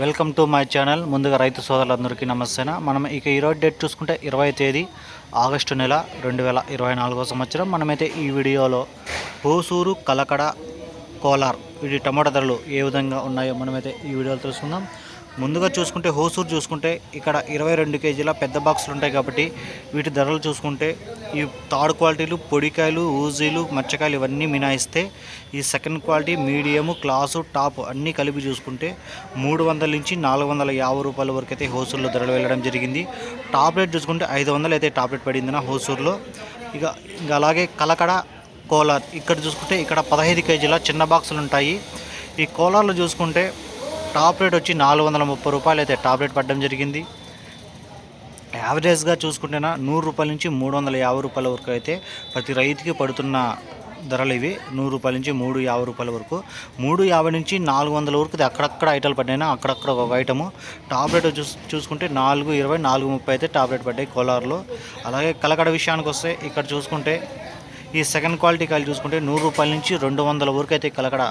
Welcome to my channel. ముందుగా రైతు సోదరులందరికీ నమస్తేనా. మనం ఇక ఈరోజు డేట్ చూసుకుంటే ఇరవై తేదీ ఆగస్టు నెల రెండు వేల ఇరవై నాలుగో సంవత్సరం. మనమైతే ఈ వీడియోలో హోసూరు కలకడ కోలార్ వీటి టమాటా ధరలు ఏ విధంగా ఉన్నాయో మనమైతే ఈ వీడియోలో తెలుసుకుందాం. ముందుగా చూసుకుంటే హోసూరు చూసుకుంటే ఇక్కడ ఇరవై రెండు కేజీల పెద్ద బాక్సులు ఉంటాయి కాబట్టి వీటి ధరలు చూసుకుంటే ఈ థర్డ్ క్వాలిటీలు పొడికాయలు ఊజీలు మచ్చకాయలు ఇవన్నీ మినాయిస్తే ఈ second quality medium class top అన్నీ కలిపి చూసుకుంటే మూడు వందల నుంచి నాలుగు వందల యాభై రూపాయల వరకు అయితే హోసూరులో ధరలు వెళ్ళడం జరిగింది. టాప్ రేట్ చూసుకుంటే ఐదు వందలు అయితే టాప్ రేట్ పడింది నా హోసూరులో. ఇక ఇంకా అలాగే కలకడ కోలార్ ఇక్కడ చూసుకుంటే ఇక్కడ పదహైదు కేజీల చిన్న బాక్సులు ఉంటాయి. ఈ కోలార్లో చూసుకుంటే టాప్ రేట్ వచ్చి నాలుగు వందల ముప్పై రూపాయలు అయితే టాప్ రేట్ పడడం జరిగింది. యావరేజ్గా చూసుకుంటేనా నూరు రూపాయల నుంచి మూడు వందల యాభై రూపాయల వరకు అయితే ప్రతి రైతుకి పడుతున్న ధరలు ఇవి. నూరు రూపాయల నుంచి మూడు యాభై రూపాయల వరకు. మూడు యాభై నుంచి నాలుగు వందల వరకు అక్కడక్కడ ఐటలు పడ్డాయినా అక్కడక్కడ ఒక ఐటము. టాబ్లెట్ రేట్ చూసుకుంటే నాలుగు ఇరవై నాలుగు ముప్పై అయితే టాబ్లెట్ పడ్డాయి కోలార్లో. అలాగే కలకడ విషయానికి వస్తే ఇక్కడ చూసుకుంటే ఈ సెకండ్ క్వాలిటీ కాయలు చూసుకుంటే నూరు రూపాయల నుంచి రెండు వందల వరకు అయితే కలకడ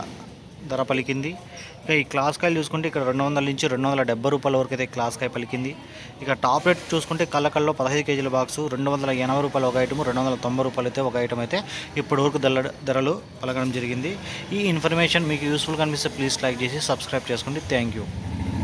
ధర పలికింది. ఇక ఈ క్లాస్ కాయలు చూసుకుంటే ఇక్కడ రెండు వందల నుంచి రెండు వందల డెబ్బై రూపాయల వరకు అయితే క్లాస్ కాయ పలికింది. ఇక టాప్ రేట్ చూసుకుంటే కళ్ళకల్లో పదహైదు కేజీల బాక్సు రెండు వందల ఎనభై రూపాయలు ఒక ఐటమ్ రెండు వందల తొంభై రూపాయలు అయితే ఒక ఐటమ్ అయితే ఇప్పటి వరకు ధరల ధరలు పలకడం జరిగింది. ఈ ఇన్ఫర్మేషన్ మీకు యూస్ఫుల్ కనిపిస్తే ప్లీజ్ లైక్ చేసి సబ్స్క్రైబ్ చేసుకోండి. Thank you.